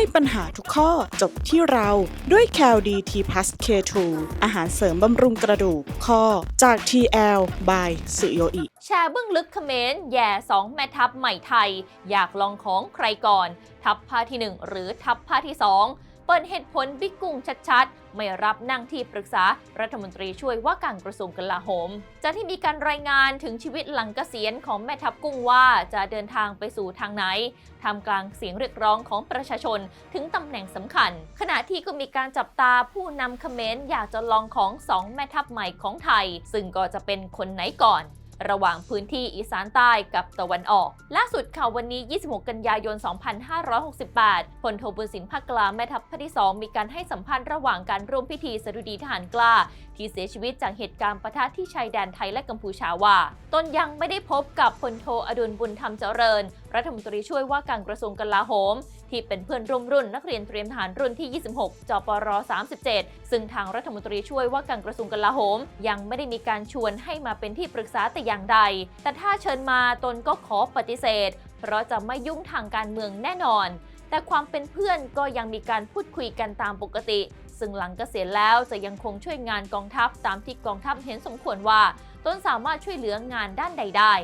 ให้ปัญหาทุกข้อจบที่เราด้วย c a l d t p l u s K2 อาหารเสริมบำรุงกระดูกข้อจาก TL by สุโยอิแชร์เบื้องลึกเขมรแย่สองแม่ทัพใหม่ไทย อยากลองของใครก่อน ทัพภาคที่ 1 หรือทัพภาคที่ 2 เปิดเหตุผลบิ๊กกุ้งชัดๆ ไม่รับนั่งที่ปรึกษารัฐมนตรีช่วยว่าการกระทรวงกลาโหม จากที่มีการรายงานถึงชีวิตหลังเกษียณของแม่ทัพกุ้งว่าจะเดินทางไปสู่ทางไหนทำกลางเสียงเรียกร้องของประชาชนถึงตำแหน่งสำคัญ ขณะที่ก็มีการจับตาผู้นำเขมรอยากจะลองของสองแม่ทัพใหม่ของไทย ซึ่งก็จะเป็นคนไหนก่อน ระหว่างพื้นที่อีสานใต้กับตะวันออก ล่าสุดข่าววันนี้ 26 กันยายน 2568พลโทบุญสินภาคกลางแม่ทัพภาคที่ 2 มีการให้สัมภาษณ์ระหว่างการร่วมพิธีสดุดีทหารกล้า ที่เสียชีวิตจากเหตุการณ์ปะทะที่ชายแดนไทยและกัมพูชาว่า ตนยังไม่ได้พบกับพลโทอดุลบุญธรรมเจริญ รัฐมนตรีช่วยว่าการกระทรวงกลาโหม ที่เป็นเพื่อนร่วมรุ่นนักเรียนเตรียมทหารรุ่นที่ 26 จปร 37 ซึ่งทางรัฐมนตรีช่วยว่าการกระทรวงกลาโหม ยังไม่ได้มีการชวนให้มาเป็นที่ปรึกษาแต่อย่างใด แต่ถ้าเชิญมาตนก็ขอปฏิเสธ เพราะจะไม่ยุ่งทางการเมืองแน่นอน แต่ความเป็นเพื่อนก็ยังมีการพูดคุยกันตามปกติ ซึ่งหลังเกษียณแล้วจะยังคงช่วยงานกองทัพตามที่กองทัพเห็นสมควรว่า ตนสามารถช่วยเหลืองานด้านใดได้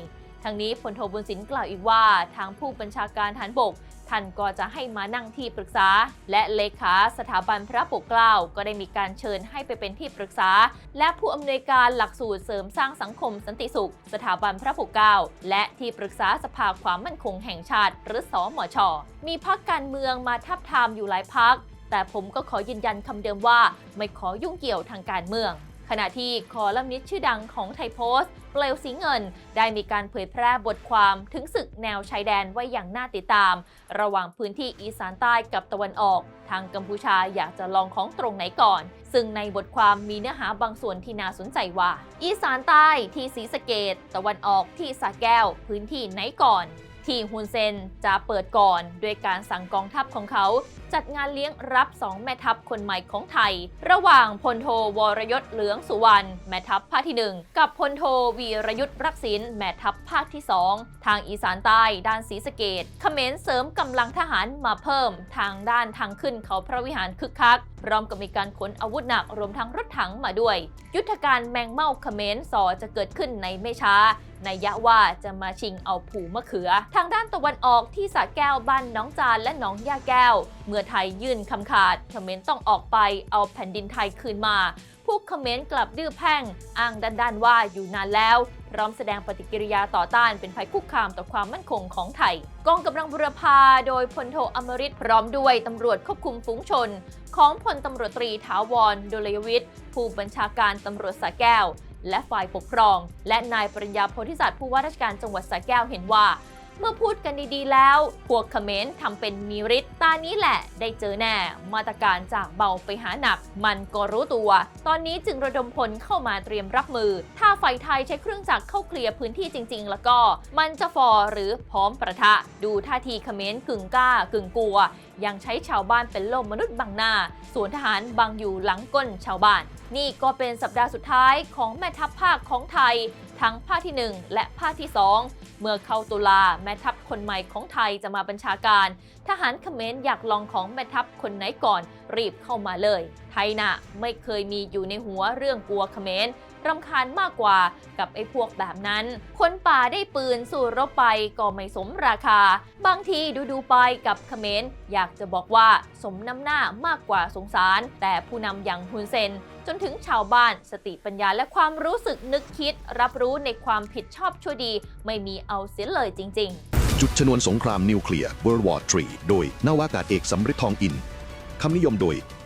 ทั้งนี้พลโทบุญสินกล่าวอีกว่า ทางผู้บัญชาการฐานบก ท่านก็จะให้มานั่งที่ปรึกษา และเลขาสถาบันพระปกเกล้าก็ได้มีการเชิญให้ไปเป็นที่ปรึกษา และผู้อำนวยการหลักสูตรเสริมสร้างสังคมสันติสุข สถาบันพระปกเกล้าและที่ปรึกษาสภาความมั่นคงแห่งชาติ หรือสอมชมีพักการเมืองมาทับทามอยู่หลายพักแต่ผมก็ขอยืนยันคำเดิมว่า ไม่ขอยุ่งเกี่ยวทางการเมือง ขณะที่คอลัมนิสต์ชื่อดังของไทยโพสต์ เปลวสีเงิน ได้มีการเผยแพร่บทความถึงศึกแนวชายแดนไว้อย่างน่าติดตาม ระหว่างพื้นที่อีสานใต้กับตะวันออก ทางกัมพูชาอยากจะลองของตรงไหนก่อน ซึ่งในบทความมีเนื้อหาบางส่วนที่น่าสนใจว่า อีสานใต้ที่ศรีสะเกดตะวันออกที่สระแก้ว พื้นที่ไหนก่อนที่ฮุนเซนจะเปิดก่อน ด้วยการสั่งกองทัพของเขา จัดงานเลี้ยงรับสองแม่ทัพคนใหม่ของไทย ระหว่างพลโทวรยศเหลืองสุวรรณแม่ทัพภาคที่ 1 กับพลโทวีรยุทธ์รักษินแม่ทัพภาคที่ 2 ทางอีสานใต้ด้านศรีสะเกดเขมรเสริมกำลังทหารมาเพิ่ม ทางด้านทางขึ้นเขาพระวิหารคึกคักพร้อมกับมีการขนอาวุธหนักรวมทั้งรถถังมาด้วย ยุทธการแมงเม่าเขมรสอจะเกิดขึ้นในไม่ช้าในยะว่าจะมาชิงเอาผูมะเขือ ทางด้านตะวันออกที่สระแก้วบ้านน้องจานและหนองยาแก้ว เมื่อไทยยื่นคำขาดเขมรต้องออกไปเอาแผ่นดินไทยคืนมา พวกเขมรกลับดื้อแพ่งอ้างด้านๆว่าอยู่นานแล้ว พร้อมแสดงปฏิกิริยาต่อต้านเป็นภัยคุกคามต่อความมั่นคงของไทย กองกำลังบุรพาโดยพลโทอมริตพร้อมด้วยตำรวจควบคุมฝูงชน ของพลตำรวจตรีถาวรดุลยวิทย์ผู้บัญชาการตำรวจสระแก้ว และฝ่ายปกครอง และนายปริญญาโพธิสัตว์ผู้ว่าราชการจังหวัดสระแก้วเห็นว่า เมื่อพูดกันดีๆแล้ว พวกเขมรทำเป็นมีฤทธิ์ตานี้แหละ ได้เจอแน่ มาตรการจากเบาไปหาหนัก มันก็รู้ตัว ตอนนี้จึงระดมพลเข้ามาเตรียมรับมือ ถ้าฝ่ายไทยใช้เครื่องจักรเข้าเคลียร์พื้นที่จริง ๆ แล้วก็ มันจะฟอหรือพร้อมประทะ ดูท่าทีเขมรกึ่งกล้ากึ่งกลัวยังใช้ชาวบ้านเป็นโลมมนุษย์บังหน้าส่วนทหารบังอยู่หลังก้นชาวบ้าน นี่ก็เป็นสัปดาห์สุดท้ายของแม่ทัพภาคของไทย ทั้งภาคที่ 1 และภาคที่ 2 เมื่อเข้าตุลาแม่ทัพคนใหม่ของไทยจะมาบัญชาการ ทหารเขมรอยากลองของแม่ทัพคนไหนก่อน รีบเข้ามาเลย ไทยน่ะไม่เคยมีอยู่ในหัวเรื่องกลัวเขมร รำคาญมากกว่ากับไอ้พวกแบบนั้น คนป่าได้ปืนสู่รบไปก็ไม่สมราคา บางทีดูดูๆไปกับเขมรอยากจะบอกว่าสมน้ำหน้ามากกว่าสงสาร แต่ผู้นำอย่างฮุนเซน จนถึงชาวบ้านสติปัญญาและความรู้สึกนึกคิด รับรู้ในความผิดชอบชั่วดี ไม่มีเอาเสียเลยจริง ๆ จุดชนวนสงครามนิวเคลียร์ World War III โดยนาวากาศเอกสำริดทองอินคำนิยมโดย